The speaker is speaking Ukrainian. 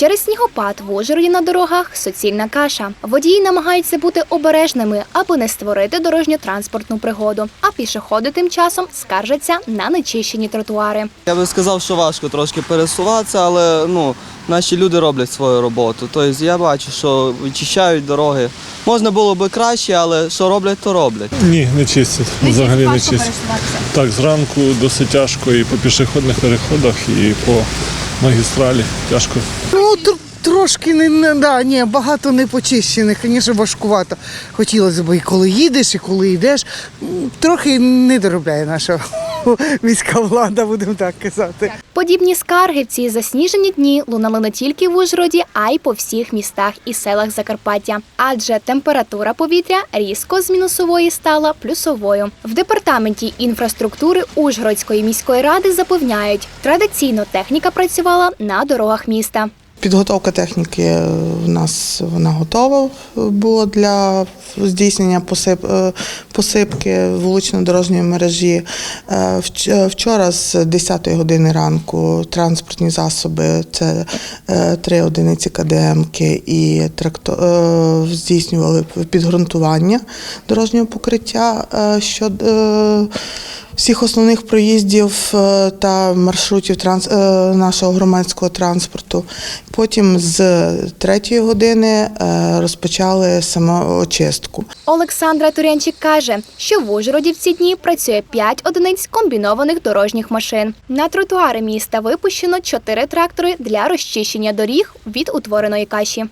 Через снігопад в Ужгороді на дорогах суцільна каша. Водії намагаються бути обережними, аби не створити дорожньо-транспортну пригоду. А пішоходи тим часом скаржаться на нечищені тротуари. Я би сказав, що важко трошки пересуватися, але ну, наші люди роблять свою роботу. Тобто я бачу, що вичищають дороги. Можна було би краще, але що роблять, то роблять. Ні, не чистять. Взагалі не чистять. Так, зранку досить тяжко і по пішохідних переходах, і по магістралі тяжко. Ну, тр- трошки не, не да, ні, багато не почищених, звісно, важкувато. Хотілося б і коли їдеш, і коли йдеш. Трохи не доробляє наша міська влада, будемо так казати. Подібні скарги в ці засніжені дні лунали не тільки в Ужгороді, а й по всіх містах і селах Закарпаття. Адже температура повітря різко з мінусової стала плюсовою. В департаменті інфраструктури Ужгородської міської ради запевняють, традиційно техніка працювала на дорогах міста. Підготовка техніки в нас вона готова була для здійснення посип, е, посипки вулично-дорожньої мережі. Е, е, Вчора з 10 години ранку транспортні засоби, це е, три одиниці КДМки і тракто, здійснювали підґрунтування дорожнього покриття щодо всіх основних проїздів та маршрутів нашого громадського транспорту. Потім з третьої години розпочали самоочистку. Олександра Турянчик каже, що в Ужгороді в ці дні працює 5 одиниць комбінованих дорожніх машин. На тротуари міста випущено 4 трактори для розчищення доріг від утвореної каші.